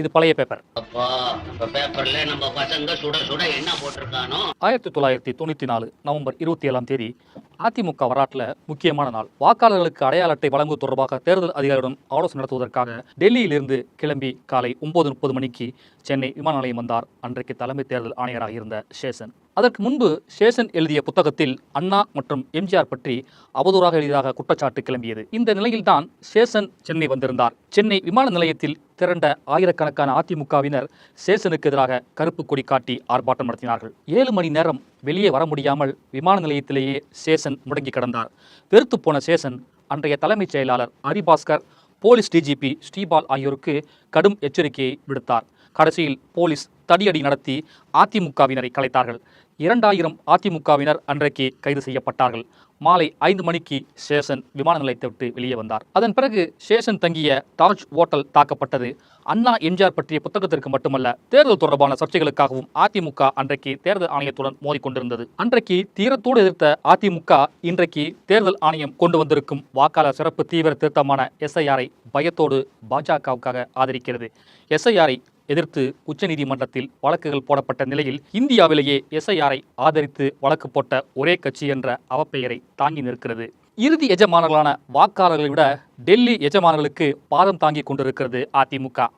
இது பழைய பேப்பர் ஆயிரத்தி தொள்ளாயிரத்தி தொண்ணூற்றி நாலு நவம்பர் இருபத்தி ஏழாம் தேதி அதிமுக வரலாற்றில் முக்கியமான நாள். வாக்காளர்களுக்கு அடையாள அட்டை வழங்குவது தொடர்பாக தேர்தல் அதிகாரியுடன் ஆலோசனை நடத்துவதற்காக டெல்லியிலிருந்து கிளம்பி காலை ஒன்பது முப்பது மணிக்கு சென்னை விமான நிலையம் வந்தார். அன்றைக்கு தலைமை தேர்தல் ஆணையராக இருந்த சேசன். அதற்கு முன்பு சேஷன் எழுதிய புத்தகத்தில் அண்ணா மற்றும் எம்ஜிஆர் பற்றி அவதூறாக எழுதியதாக குற்றச்சாட்டு கிளம்பியது. இந்த நிலையில்தான் சேஷன் சென்னை வந்திருந்தார். சென்னை விமான நிலையத்தில் திரண்ட ஆயிரக்கணக்கான அதிமுகவினர் சேசனுக்கு எதிராக கருப்பு கொடி காட்டி ஆர்ப்பாட்டம் நடத்தினார்கள். ஏழு மணி நேரம் வெளியே வர முடியாமல் விமான நிலையத்திலேயே சேசன் முடங்கி கிடந்தார். வெறுத்து போன சேசன் அன்றைய தலைமைச் செயலாளர் ஹரிபாஸ்கர் போலீஸ் டிஜிபி ஸ்ரீபால் ஆகியோருக்கு கடும் எச்சரிக்கையை விடுத்தார். கடைசியில் போலீஸ் தடியடி நடத்தி அதிமுகவினரை கலைத்தார்கள். இரண்டாயிரம் அதிமுகவினர் அன்றைக்கு கைது செய்யப்பட்டார்கள். மாலை ஐந்து மணிக்கு சேஷன் விமான நிலையத்தை விட்டு வெளியே வந்தார். அதன் பிறகு சேஷன் தங்கிய தாஜ் ஓட்டல் தாக்கப்பட்டது. அண்ணா எம்ஜிஆர் பற்றிய புத்தகத்திற்கு மட்டுமல்ல தேர்தல் தொடர்பான சர்ச்சைகளுக்காகவும் அதிமுக அன்றைக்கு தேர்தல் ஆணையத்துடன் மோதிக்கொண்டிருந்தது. அன்றைக்கு தீரத்தோடு எதிர்த்த அதிமுக இன்றைக்கு தேர்தல் ஆணையம் கொண்டு வந்திருக்கும் வாக்காளர் சிறப்பு தீவிர திருத்தமான எஸ்ஐஆரை பயத்தோடு பாஜகவுக்காக ஆதரிக்கிறது. எஸ்ஐஆரை எதிர்த்து உச்சநீதிமன்றத்தில் வழக்குகள் போடப்பட்ட நிலையில் இந்தியாவிலேயே எஸ்ஐஆரை ஆதரித்து வழக்கு போட்ட ஒரே கட்சி என்ற அவப்பெயரை தாங்கி நிற்கிறது. இறுதி எஜமானர்களான வாக்காளர்களை விட டெல்லி எஜமானர்களுக்கு பாதம் தாங்கி கொண்டிருக்கிறது அதிமுக.